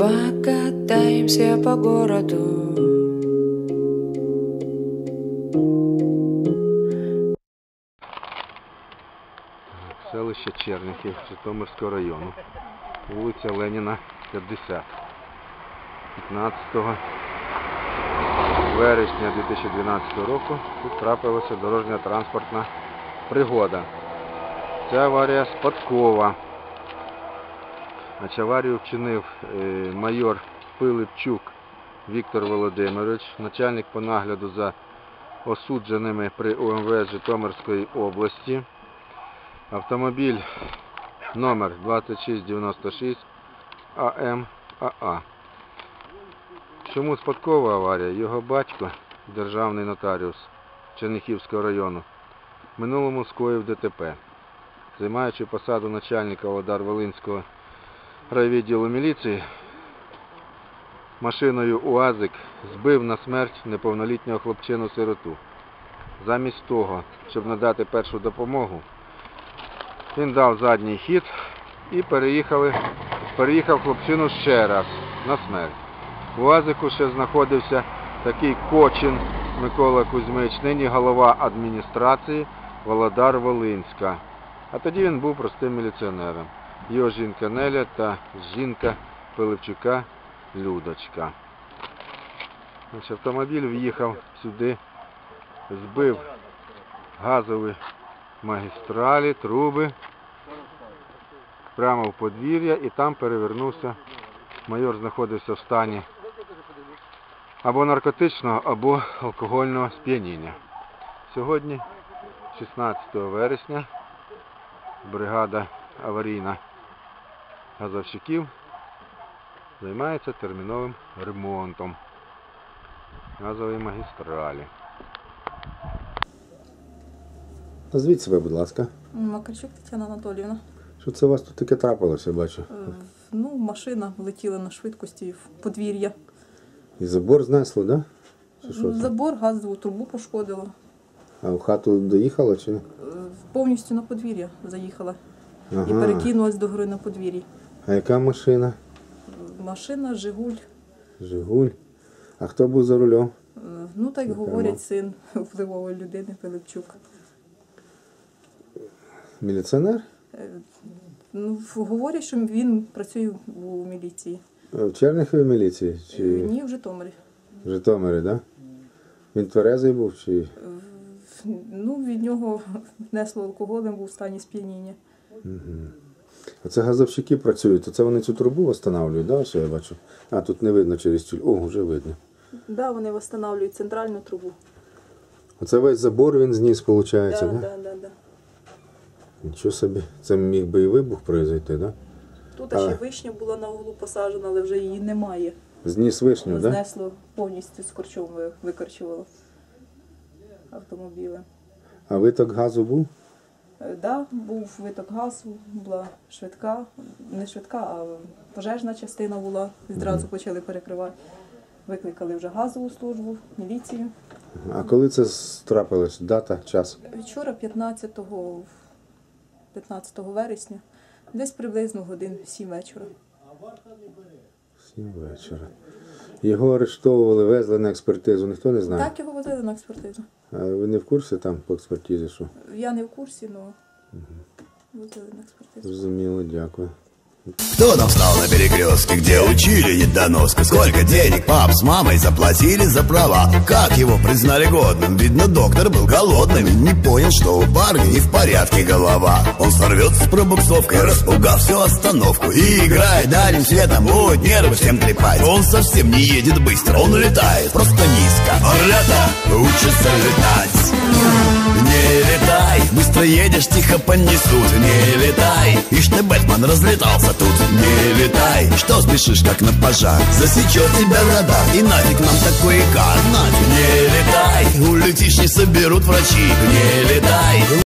Покатаемся по городу Селище Черніхів Житомирського району. Вулиця Леніна, 50. 15 вересня 2012 року тут трапилася дорожня транспортна пригода. Ця аварія спадкова. Аварію вчинив е, майор Пилипчук Віктор Володимирович, начальник по нагляду за осудженими при УМВС Житомирської області. Автомобіль номер 2696 АМАА. Чому спадкова аварія? Його батько, державний нотаріус Черніхівського району, минулому скоїв ДТП. Займаючи посаду начальника Володар Волинського райвідділу міліції, машиною УАЗик збив на смерть неповнолітнього хлопчину-сироту. Замість того, щоб надати першу допомогу, він дав задній хід і переїхали, переїхав хлопчину ще раз на смерть. У УАЗику ще знаходився такий Кочин Микола Кузьмич, нині голова адміністрації Володар Волинська. А тоді він був простим міліціонером. Його жінка Неля та жінка Пилипчука Людочка. Автомобіль в'їхав сюди, збив газові магістралі, труби, прямо в подвір'я і там перевернувся. Майор знаходився в стані або наркотичного, або алкогольного сп'яніння. Сьогодні, 16 вересня, бригада аварійна газовщиків займається терміновим ремонтом газової магістралі. Назвіть себе, будь ласка. Макарчук Тетяна Анатоліївна. Що це у вас тут таке трапилося, бачу? Е, Ну, машина влетіла на швидкості в подвір'я. І забор знесло, да? Чи що? це? Забор, газову трубу пошкодило. А в хату доїхало чи не? Е, Повністю на подвір'я заїхала і Ага. перекинулась до гори на подвір'ї. А яка машина? Машина, Жигуль. Жигуль. А хто був за рулем? Е, Ну, так говорять, син впливової людини Пилипчук. Міліціонер? Е, Ну, говорять, що він працює у міліції. Е, В Черніховій міліції? Е, Чи Ні, в Житомирі. в Житомирі, да? Він тверезий був чи. Ну, від нього несло алкоголем, був в стані сп'яніння. Оце газовщики працюють, то це вони цю трубу встановлюють, да? Що я бачу? А, тут не видно через тюль. О, вже видно. Да, вони встановлюють центральну трубу. Оце весь забор він зніс, виходить, Да, да? да, да, да. Нічого собі. Це міг би і вибух произойти, да? Тут А. ще вишня була на углу посаджена, але вже її немає. Зніс вишню, так? Да? Знесло повністю з корчом ви- викорчувало автомобіли. А виток газу був? Е, Да, був виток газу, була швидка, не швидка, а пожежна частина була. Зразу почали перекривати. Викликали вже газову службу, міліцію. А коли це трапилось? Дата, час? Вчора, 15, 15 вересня, десь приблизно годин 7 вечора. Сім вечора. Його арештовували, везли на експертизу, ніхто не знає. Так його возили на експертизу. А ви не в курсі там по експертизі, що? Я не в курсі, але возили на експертизу. Зрозуміло, дякую. Кто там встал на перекрестке, где учили недоноска? Сколько денег пап с мамой заплатили за права? Как его признали годным? Видно, доктор был голодным и Не понял, что у парня не в порядке голова Он сорвется с пробуксовкой, распугав всю остановку И играет дальним светом, будет нервы всем трепать Он совсем не едет быстро, он летает просто низко Орлята учатся летать быстро едешь, тихо понесут. Не летай, ишь ты, Бэтмен, разлетался тут. Не летай, что спешишь, как на пожар? Засечет тебя радар, и нафиг нам такой икар Нафиг, не летай, улетишь, не соберут врачи. Не летай